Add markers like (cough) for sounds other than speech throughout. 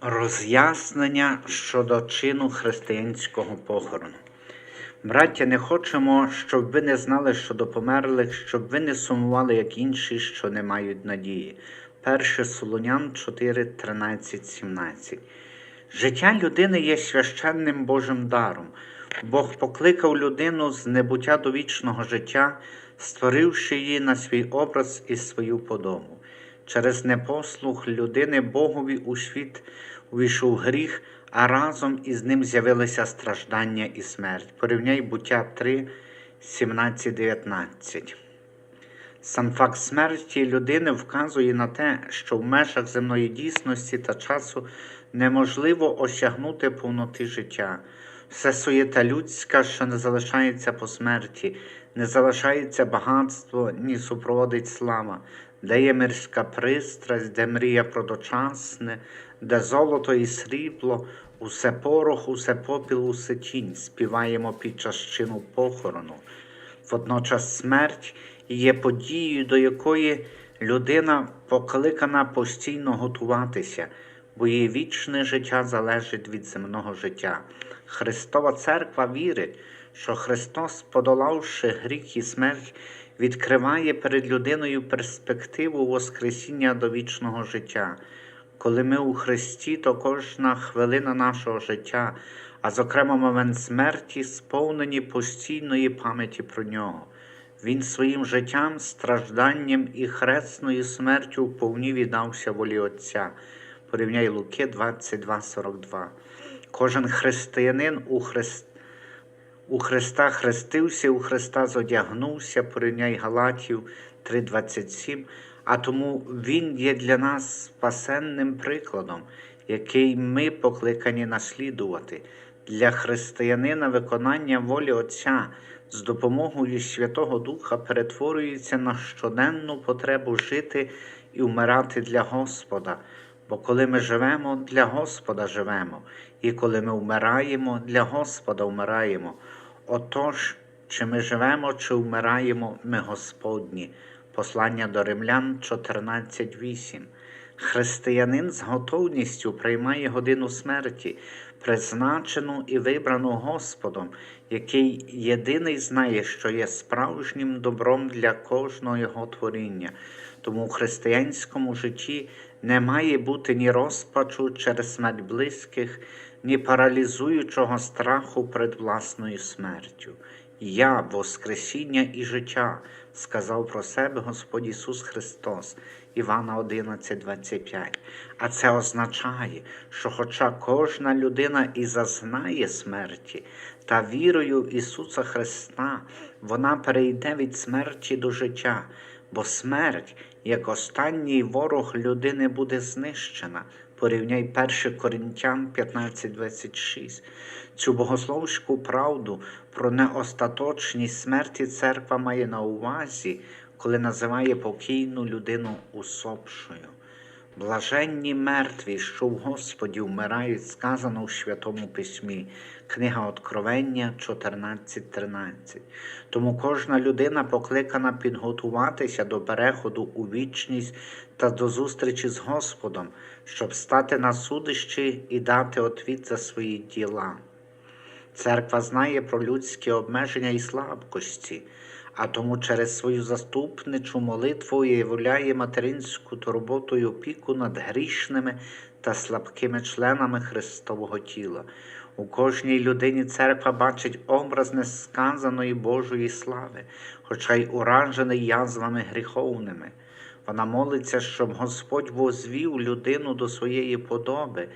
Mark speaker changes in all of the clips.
Speaker 1: Роз'яснення щодо чину християнського похорону. Браття, не хочемо, щоб ви не знали щодо померлих, щоб ви не сумували, як інші, що не мають надії. 1 Солонян 4, 13, 17. Життя людини є священним Божим даром. Бог покликав людину з небуття до вічного життя, створивши її на свій образ і свою подобу. Через непослух людини Богові у світ увійшов гріх, а разом із ним з'явилися страждання і смерть. Порівняй буття 3, 17, 19. Сам факт смерті людини вказує на те, що в межах земної дійсності та часу неможливо осягнути повноти життя. Все суєта людська, що не залишається по смерті, не залишається багатство, ні супроводить слава, де є мирська пристрасть, де мрія про дочасне, де золото і срібло, усе порох, усе попіл, усе тінь, співаємо під час чину похорону. Водночас смерть є подією, до якої людина покликана постійно готуватися, бо її вічне життя залежить від земного життя. Христова Церква вірить, що Христос, подолавши гріх і смерть, відкриває перед людиною перспективу Воскресіння до вічного життя. Коли ми у Христі, то кожна хвилина нашого життя, а зокрема момент смерті, сповнені постійної пам'яті про нього. Він своїм життям, стражданням і хресною смертю вповні віддався волі Отця. Порівняй Луки 22,42. Кожен християнин у, Христ... у Христа хрестився, у Христа зодягнувся, порівняй Галатів 3,27. А тому Він є для нас спасенним прикладом, який ми покликані наслідувати. Для християнина виконання волі Отця з допомогою Святого Духа перетворюється на щоденну потребу жити і вмирати для Господа. Бо коли ми живемо, для Господа живемо, і коли ми вмираємо, для Господа вмираємо. Отож, чи ми живемо, чи вмираємо, ми Господні. Послання до римлян 14.8. Християнин з готовністю приймає годину смерті, призначену і вибрану Господом, який єдиний знає, що є справжнім добром для кожного його творіння. Тому в християнському житті не має бути ні розпачу через смерть близьких, ні паралізуючого страху перед власною смертю. Я, Воскресіння і життя, сказав про себе Господь Ісус Христос, Івана 11:25. А це означає, що, хоча кожна людина і зазнає смерті, та вірою в Ісуса Христа вона перейде від смерті до життя, бо смерть, як останній ворог людини, буде знищена. Порівняй 1 Коринтян 15:26. Цю богословську правду про неостаточність смерті церква має на увазі, коли називає покійну людину усопшою. Блаженні мертві, що в Господі вмирають, сказано у Святому Письмі, книга Откровення 14.13. Тому кожна людина покликана підготуватися до переходу у вічність та до зустрічі з Господом, щоб стати на судищі і дати отвіт за свої діла. Церква знає про людські обмеження і слабкості, а тому через свою заступничу молитву виявляє материнську турботу і опіку над грішними та слабкими членами Христового тіла. У кожній людині церква бачить образ несказаної Божої слави, хоча й уражений язвами гріховними. Вона молиться, щоб Господь возвів людину до своєї подоби,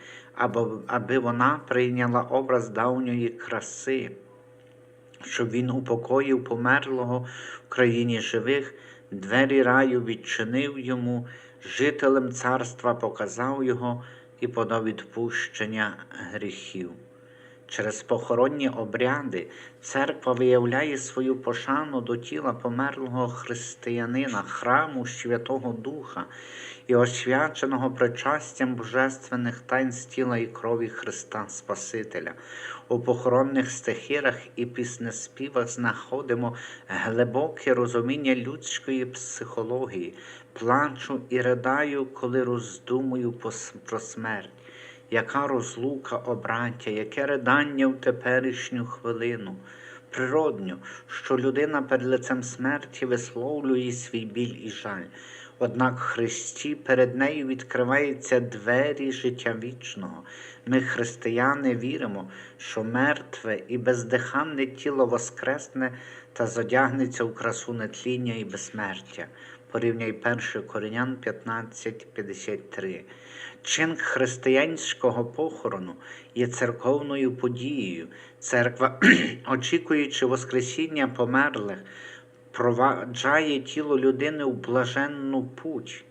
Speaker 1: аби вона прийняла образ давньої краси, щоб він упокоїв померлого в країні живих, двері раю відчинив йому, жителем царства показав його і подав відпущення гріхів. Через похоронні обряди церква виявляє свою пошану до тіла померлого християнина, храму Святого Духа і освяченого причастям божественних таїнств тіла і крові Христа Спасителя. У похоронних стихирах і піснеспівах знаходимо глибоке розуміння людської психології, плачу і ридаю, коли роздумую про смерть яка розлука, о браття, яке ридання в теперішню хвилину. Природньо, що людина перед лицем смерті висловлює свій біль і жаль. Однак в Христі перед нею відкриваються двері життя вічного. Ми, християни, віримо, що мертве і бездиханне тіло воскресне та зодягнеться у красу нетління і безсмертя. Порівняй 1 Коринян 15.53. Чин християнського похорону є церковною подією. Церква, (clears throat) очікуючи Воскресіння померлих, проваджає тіло людини у блаженну путь.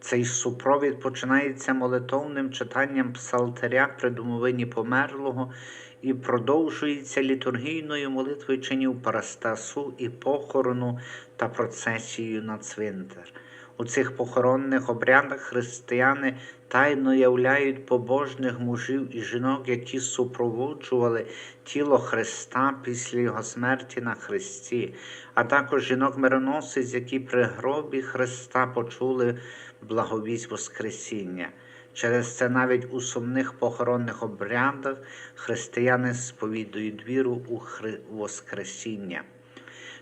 Speaker 1: Цей супровід починається молитовним читанням псалтаря при домовині померлого і продовжується літургійною молитвою чинів парастасу і похорону та процесією на цвинтар. У цих похоронних обрядах християни тайно являють побожних мужів і жінок, які супроводжували тіло Христа після Його смерті на Христі, а також жінок-мироносиць, які при гробі Христа почули благовість Воскресіння. Через це навіть у сумних похоронних обрядах християни сповідують віру у Хри... Воскресіння.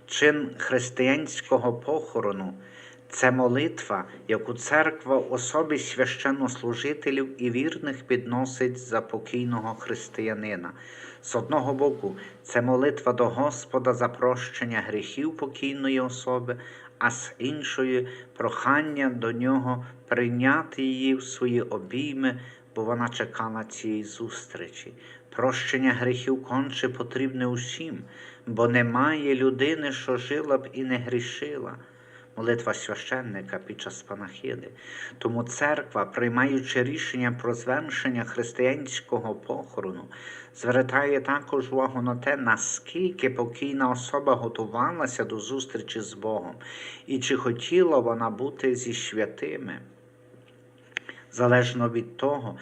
Speaker 1: Чин християнського похорону це молитва, яку церква в особі священнослужителів і вірних підносить за покійного християнина. З одного боку, це молитва до Господа за прощення гріхів покійної особи, а з іншої прохання до нього прийняти її в свої обійми, бо вона чекала цієї зустрічі. Прощення гріхів конче потрібне усім, бо немає людини, що жила б і не грішила. Молитва священника під час панахиди. Тому церква, приймаючи рішення про звершення християнського похорону, звертає також увагу на те, наскільки покійна особа готувалася до зустрічі з Богом і чи хотіла вона бути зі святими. Залежно від того,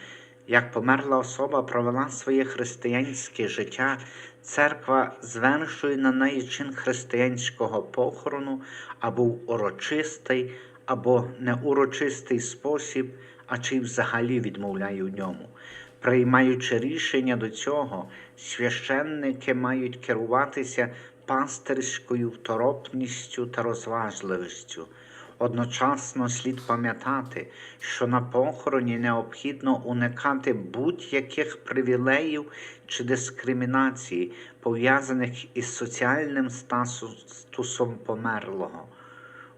Speaker 1: як померла особа провела своє християнське життя, церква звершує на неї чин християнського похорону або в урочистий, або неурочистий спосіб, а чи взагалі відмовляє в ньому. Приймаючи рішення до цього, священники мають керуватися пастирською второпністю та розважливістю. Одночасно слід пам'ятати, що на похороні необхідно уникати будь-яких привілеїв чи дискримінації, пов'язаних із соціальним статусом померлого.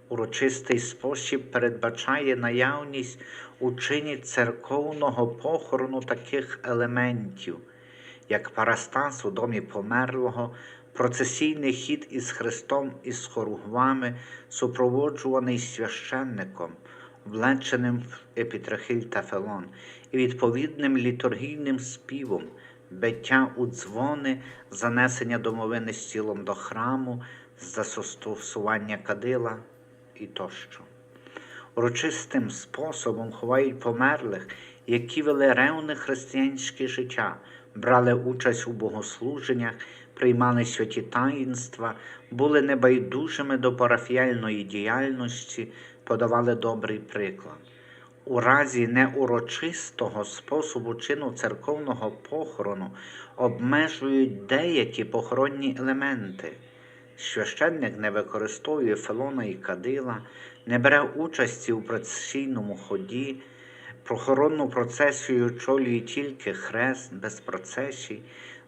Speaker 1: Урочистий спосіб передбачає наявність у чині церковного похорону таких елементів, як парастас у домі померлого, процесійний хід із Христом і з хоругвами, супроводжуваний священником, влеченим в епітрахиль та фелон, і відповідним літургійним співом, биття у дзвони, занесення домовини з тілом до храму, застосування кадила і тощо. Урочистим способом ховають померлих, які вели ревне християнське життя, брали участь у богослуженнях, приймали святі таїнства, були небайдужими до парафіяльної діяльності, подавали добрий приклад. У разі неурочистого способу чину церковного похорону обмежують деякі похоронні елементи. Священник не використовує фелона і кадила, не бере участі у процесійному ході, похоронну процесію очолює тільки хрест без процесій,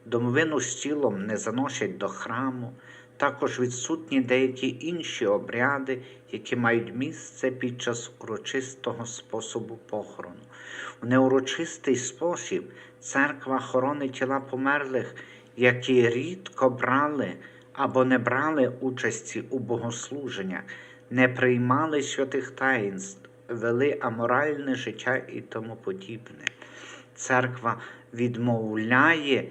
Speaker 1: домовину з тілом не заносять до храму, також відсутні деякі інші обряди, які мають місце під час урочистого способу похорону. В неурочистий спосіб церква хоронить тіла померлих, які рідко брали або не брали участі у богослуженнях, не приймали святих таїнств, вели аморальне життя і тому подібне. Церква відмовляє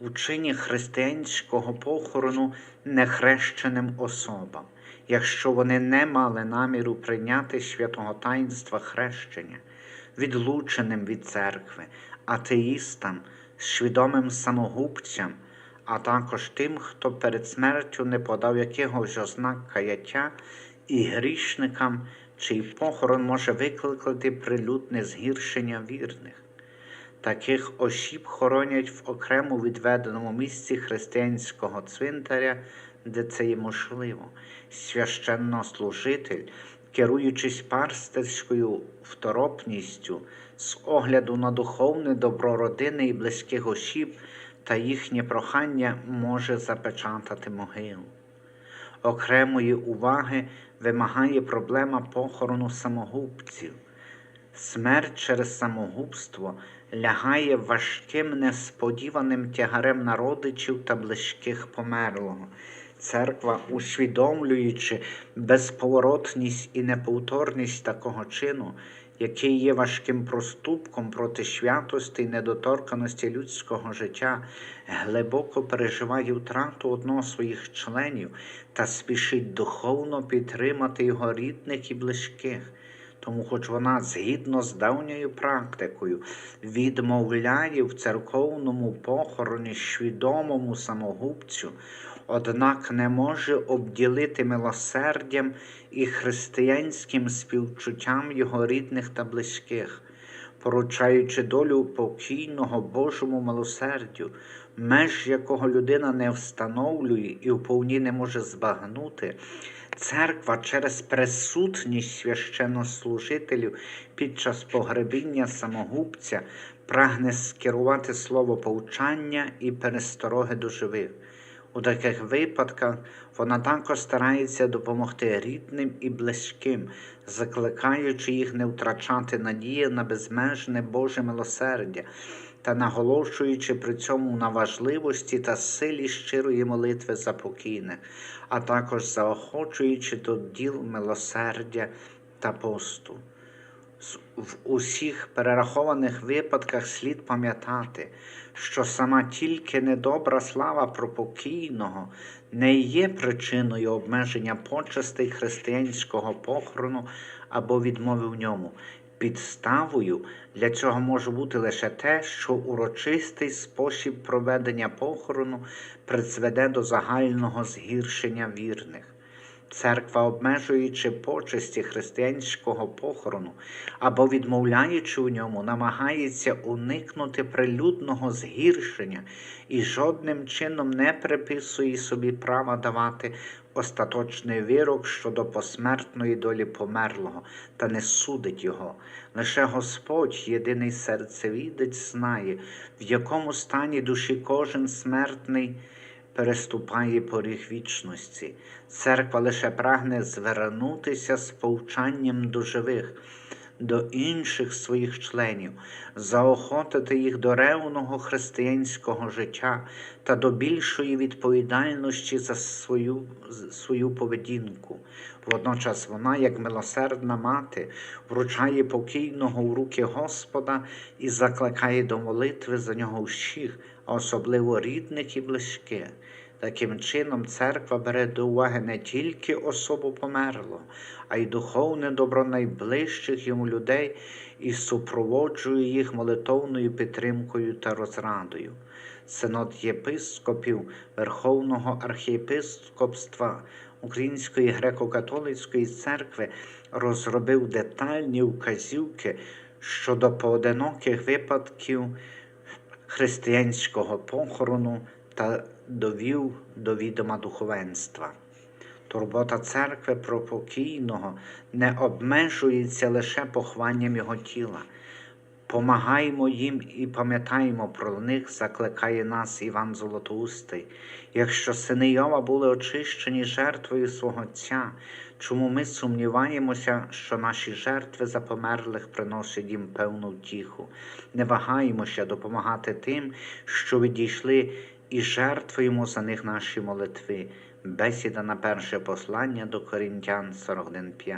Speaker 1: у християнського похорону нехрещеним особам, якщо вони не мали наміру прийняти святого таїнства хрещення, відлученим від церкви, атеїстам, свідомим самогубцям, а також тим, хто перед смертю не подав якогось ознак каяття і грішникам, чий похорон може викликати прилюдне згіршення вірних. Таких осіб хоронять в окремо відведеному місці християнського цвинтаря, де це є можливо. Священнослужитель, керуючись парстерською второпністю, з огляду на духовне добро родини і близьких осіб та їхнє прохання може запечатати могилу. Окремої уваги вимагає проблема похорону самогубців. Смерть через самогубство лягає важким несподіваним тягарем на родичів та близьких померлого. Церква, усвідомлюючи безповоротність і неповторність такого чину, який є важким проступком проти святості і недоторканості людського життя, глибоко переживає втрату одного з своїх членів та спішить духовно підтримати його рідних і близьких. Тому, хоч вона згідно з давньою практикою відмовляє в церковному похороні свідомому самогубцю, однак не може обділити милосердям і християнським співчуттям його рідних та близьких, поручаючи долю покійного Божому милосердю, меж якого людина не встановлює і вповні не може збагнути. Церква через присутність священнослужителів під час погребіння самогубця прагне скерувати слово повчання і перестороги до живих. У таких випадках вона також старається допомогти рідним і близьким, закликаючи їх не втрачати надії на безмежне Боже милосердя та наголошуючи при цьому на важливості та силі щирої молитви за покійних, а також заохочуючи до діл милосердя та посту. В усіх перерахованих випадках слід пам'ятати, що сама тільки недобра слава про покійного не є причиною обмеження почестей християнського похорону або відмови в ньому. Підставою для цього може бути лише те, що урочистий спосіб проведення похорону призведе до загального згіршення вірних. Церква, обмежуючи почесті християнського похорону або відмовляючи у ньому, намагається уникнути прилюдного згіршення і жодним чином не приписує собі права давати остаточний вирок щодо посмертної долі померлого та не судить його. Лише Господь, єдиний серцевідець, знає, в якому стані душі кожен смертний переступає поріг вічності. Церква лише прагне звернутися з повчанням до живих, до інших своїх членів, заохотити їх до ревного християнського життя та до більшої відповідальності за свою, свою поведінку. Водночас вона, як милосердна мати, вручає покійного в руки Господа і закликає до молитви за нього всіх, особливо рідних і близьких. Таким чином, церква бере до уваги не тільки особу померлого, а й духовне добро найближчих йому людей і супроводжує їх молитовною підтримкою та розрадою. Синод єпископів Верховного архієпископства Української греко-католицької церкви розробив детальні вказівки щодо поодиноких випадків християнського похорону та довів до відома духовенства. Турбота церкви про покійного не обмежується лише похованням його тіла. Помагаймо їм і пам'ятаємо про них, закликає нас Іван Золотоустий. Якщо сини Йова були очищені жертвою свого Отця, чому ми сумніваємося, що наші жертви за померлих приносять їм певну втіху? Не вагаємося допомагати тим, що відійшли, і жертвуємо за них наші молитви. Бесіда на перше послання до Корінтян 41.5.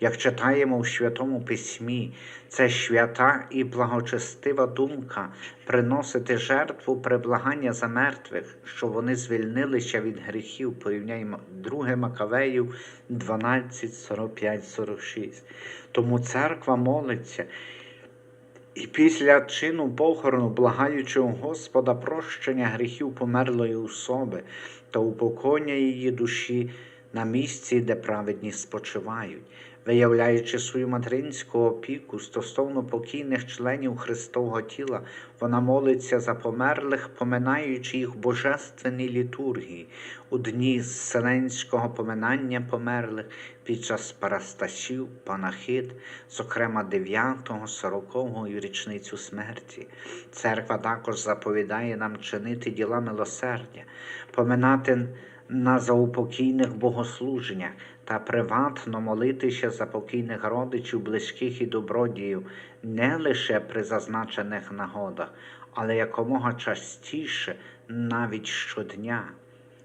Speaker 1: Як читаємо у Святому Письмі, це свята і благочестива думка приносити жертву приблагання за мертвих, що вони звільнилися від гріхів, порівняємо 2 Макавеїв 12, 45, 46. Тому церква молиться. І після чину похорону, благаючи у Господа прощення гріхів померлої особи та упокоєння її душі на місці, де праведні спочивають, Виявляючи свою материнську опіку стосовно покійних членів Христового тіла, вона молиться за померлих, поминаючи їх в божественній літургії у дні вселенського поминання померлих під час парастасів, панахид, зокрема 9-го, 40-го і річницю смерті. Церква також заповідає нам чинити діла милосердя, поминати на заупокійних богослуженнях та приватно молитися за покійних родичів, близьких і добродіїв не лише при зазначених нагодах, але якомога частіше, навіть щодня.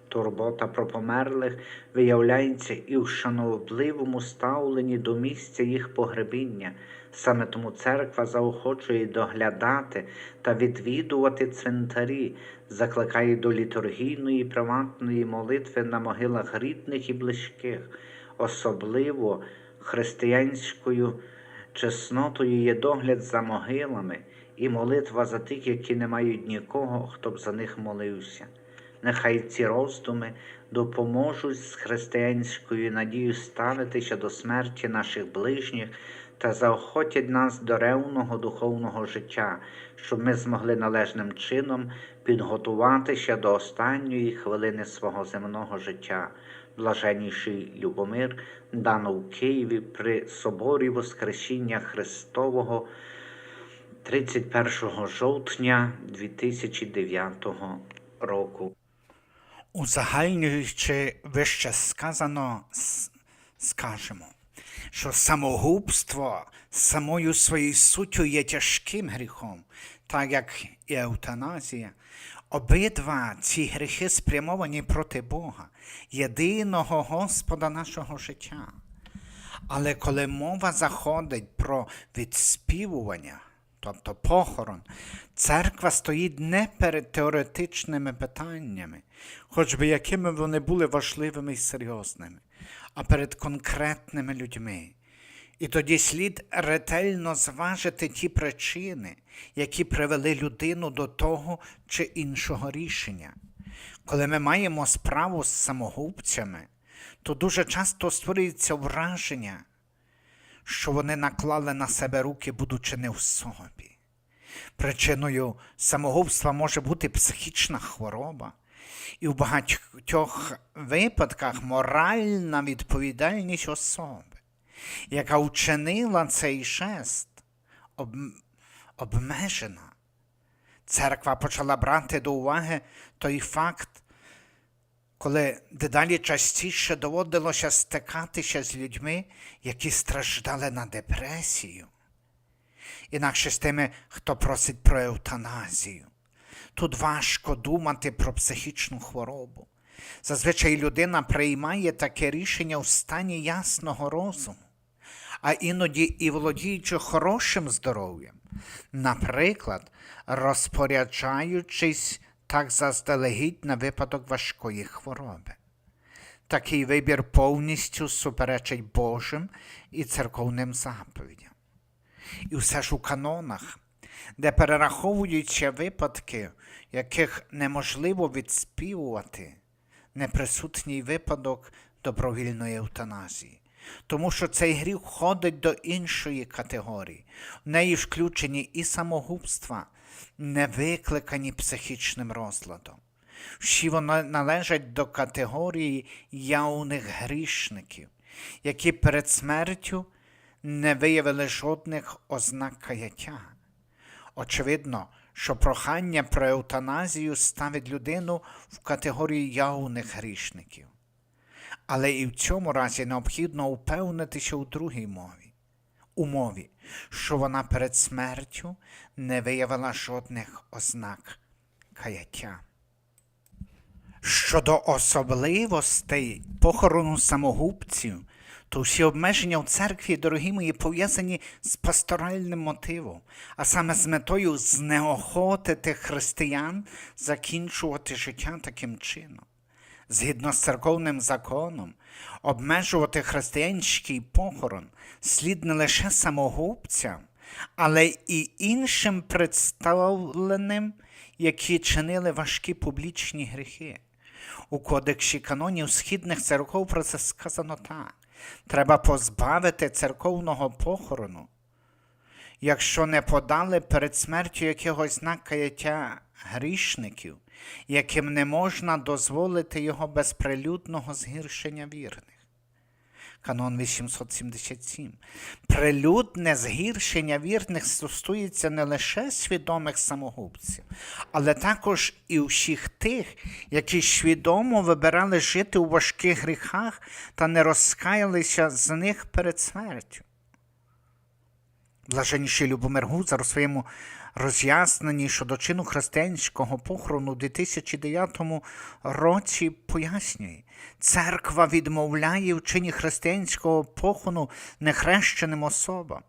Speaker 1: Турбота про померлих виявляється і в шанобливому ставленні до місця їх погребіння. Саме тому церква заохочує доглядати та відвідувати цвинтарі, закликає до літургійної приватної молитви на могилах рідних і близьких. Особливо християнською чеснотою є догляд за могилами і молитва за тих, які не мають нікого, хто б за них молився. Нехай ці роздуми допоможуть з християнською надією ставитися до смерті наших ближніх та заохотять нас до ревного духовного життя, щоб ми змогли належним чином підготуватися до останньої хвилини свого земного життя. Блаженніший Любомир дано в Києві при соборі Воскресіння Христового 31 жовтня 2009 року.
Speaker 2: Узагальнюючи вище сказано, скажемо, що самогубство самою своєю суттю є тяжким гріхом, так як і еутаназія. Обидва ці гріхи спрямовані проти Бога, єдиного Господа нашого життя. Але коли мова заходить про відспівування, тобто похорон, церква стоїть не перед теоретичними питаннями, хоч би якими вони були важливими і серйозними, а перед конкретними людьми. І тоді слід ретельно зважити ті причини, які привели людину до того чи іншого рішення. Коли ми маємо справу з самогубцями, то дуже часто створюється враження, що вони наклали на себе руки, будучи не в собі. Причиною самогубства може бути психічна хвороба, і в багатьох випадках моральна відповідальність особи, яка вчинила цей жест, об... обмежена. Церква почала брати до уваги той факт, коли дедалі частіше доводилося стикатися з людьми, які страждали на депресію, інакше з тими, хто просить про евтаназію. Тут важко думати про психічну хворобу. Зазвичай людина приймає таке рішення у стані ясного розуму, а іноді і володіючи хорошим здоров'ям, наприклад, розпоряджаючись так заздалегідь на випадок важкої хвороби. Такий вибір повністю суперечить Божим і церковним заповідям. І все ж у канонах, де перераховуються випадки, яких неможливо відспівувати, неприсутній випадок добровільної евтаназії. Тому що цей гріх входить до іншої категорії. В неї включені і самогубства, не викликані психічним розладом. Всі вони належать до категорії явних грішників, які перед смертю не виявили жодних ознак каяття. Очевидно, що прохання про евтаназію ставить людину в категорію явних грішників. Але і в цьому разі необхідно упевнитися у другій мові, умові, що вона перед смертю не виявила жодних ознак каяття. Щодо особливостей похорону самогубців, то всі обмеження в церкві, дорогі мої, пов'язані з пасторальним мотивом, а саме з метою знеохотити християн закінчувати життя таким чином. Згідно з церковним законом, обмежувати християнський похорон слід не лише самогубцям, але і іншим представленим, які чинили важкі публічні гріхи. У кодексі канонів східних церков про це сказано так. Треба позбавити церковного похорону, якщо не подали перед смертю якогось знак каяття грішників, яким не можна дозволити його безприлюдного згіршення вірних. Канон 877. Прилюдне згіршення вірних стосується не лише свідомих самогубців, але також і всіх тих, які свідомо вибирали жити у важких гріхах та не розкаялися з них перед смертю. Блаженніший Любомир Гузар у своєму роз'ясненні щодо чину християнського похорону у 2009 році пояснює, церква відмовляє в чині християнського похорону нехрещеним особам,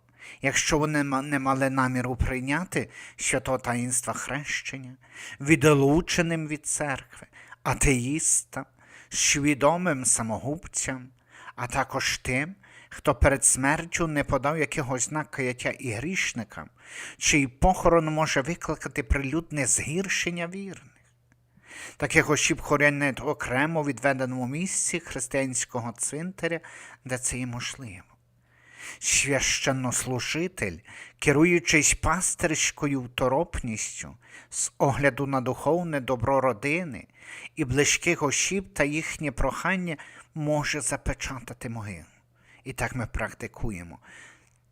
Speaker 2: якщо вони не мали наміру прийняти святого таїнства хрещення, відлученим від церкви, атеїстам, свідомим самогубцям, а також тим, хто перед смертю не подав якогось знак каяття і грішникам, чий похорон може викликати прилюдне згіршення вірних. Таких осіб хоронять окремо відведеному місці християнського цвинтаря, де це є можливо. Священнослужитель, керуючись пастирською второпністю, з огляду на духовне добро родини і близьких осіб та їхнє прохання може запечатати могилу. І так ми практикуємо.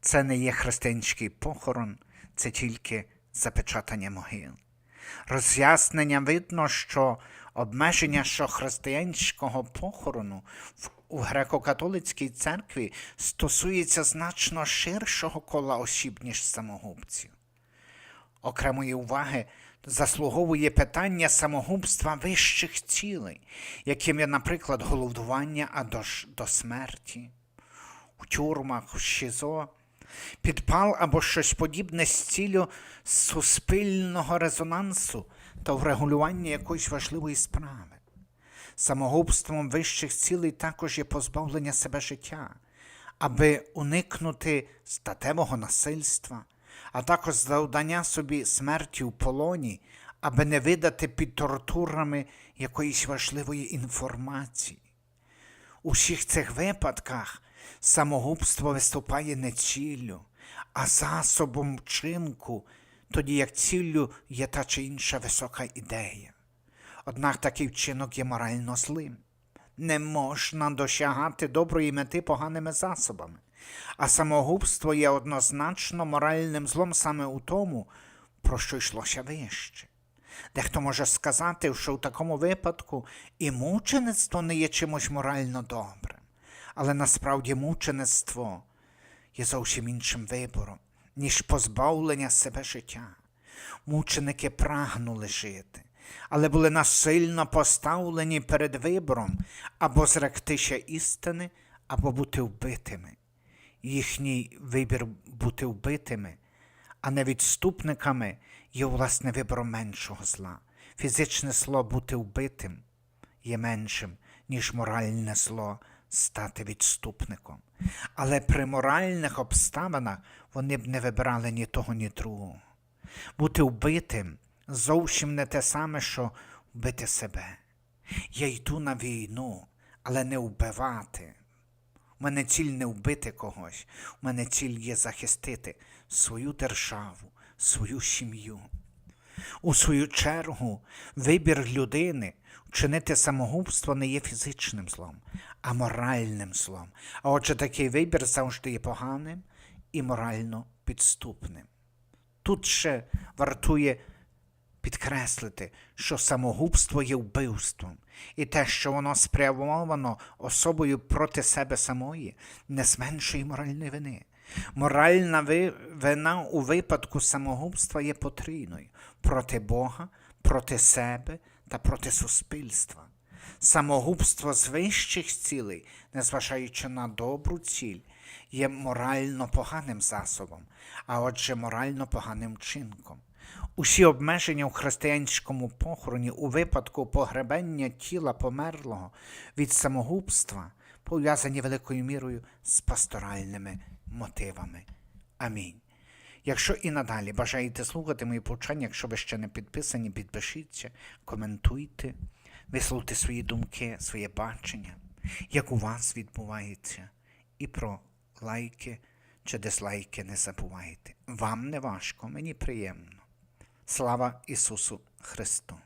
Speaker 2: Це не є християнський похорон, це тільки запечатання могил. Роз'яснення видно, що обмеження що християнського похорону у греко-католицькій церкві стосується значно ширшого кола осіб, ніж самогубців. Окремої уваги заслуговує питання самогубства вищих цілей, яким є, наприклад, голодування а до смерті, у тюрмах, у ШІЗО, підпал або щось подібне з ціллю суспільного резонансу та врегулювання якоїсь важливої справи. Самогубством вищих цілей також є позбавлення себе життя, аби уникнути статевого насильства, а також завдання собі смерті у полоні, аби не видати під тортурами якоїсь важливої інформації. У всіх цих випадках самогубство виступає не ціллю, а засобом вчинку, тоді як ціллю є та чи інша висока ідея. Однак такий вчинок є морально злим. Не можна досягати доброї мети поганими засобами, а самогубство є однозначно моральним злом саме у тому, про що йшлося вище. Дехто може сказати, що в такому випадку і мучеництво не є чимось морально добрим, але насправді мучеництво є зовсім іншим вибором, ніж позбавлення себе життя. Мученики прагнули жити, але були насильно поставлені перед вибором або зректися істини, або бути вбитими. Їхній вибір бути вбитими, а не відступниками є власне вибором меншого зла. Фізичне зло бути вбитим є меншим, ніж моральне зло стати відступником. Але при моральних обставинах вони б не вибирали ні того, ні другого. Бути вбитим зовсім не те саме, що вбити себе. Я йду на війну, але не вбивати. У мене ціль не вбити когось, у мене ціль є захистити свою державу, свою сім'ю. У свою чергу, вибір людини вчинити самогубство не є фізичним злом, а моральним злом. А отже, такий вибір завжди є поганим і морально підступним. Тут ще вартує підкреслити, що самогубство є вбивством, і те, що воно спрямовано особою проти себе самої, не зменшує моральної вини. Моральна вина у випадку самогубства є потрійною проти Бога, проти себе та проти суспільства. Самогубство з вищих цілей, незважаючи на добру ціль, є морально поганим засобом, а отже морально поганим вчинком. Усі обмеження у християнському похороні у випадку погребення тіла померлого від самогубства пов'язані великою мірою з пасторальними мотивами. Амінь. Якщо і надалі бажаєте слухати мої повчання, якщо ви ще не підписані, підпишіться, коментуйте, висловте свої думки, своє бачення, як у вас відбувається, І про лайки чи дизлайки не забувайте. Вам не важко, мені приємно. Слава Ісусу Христу!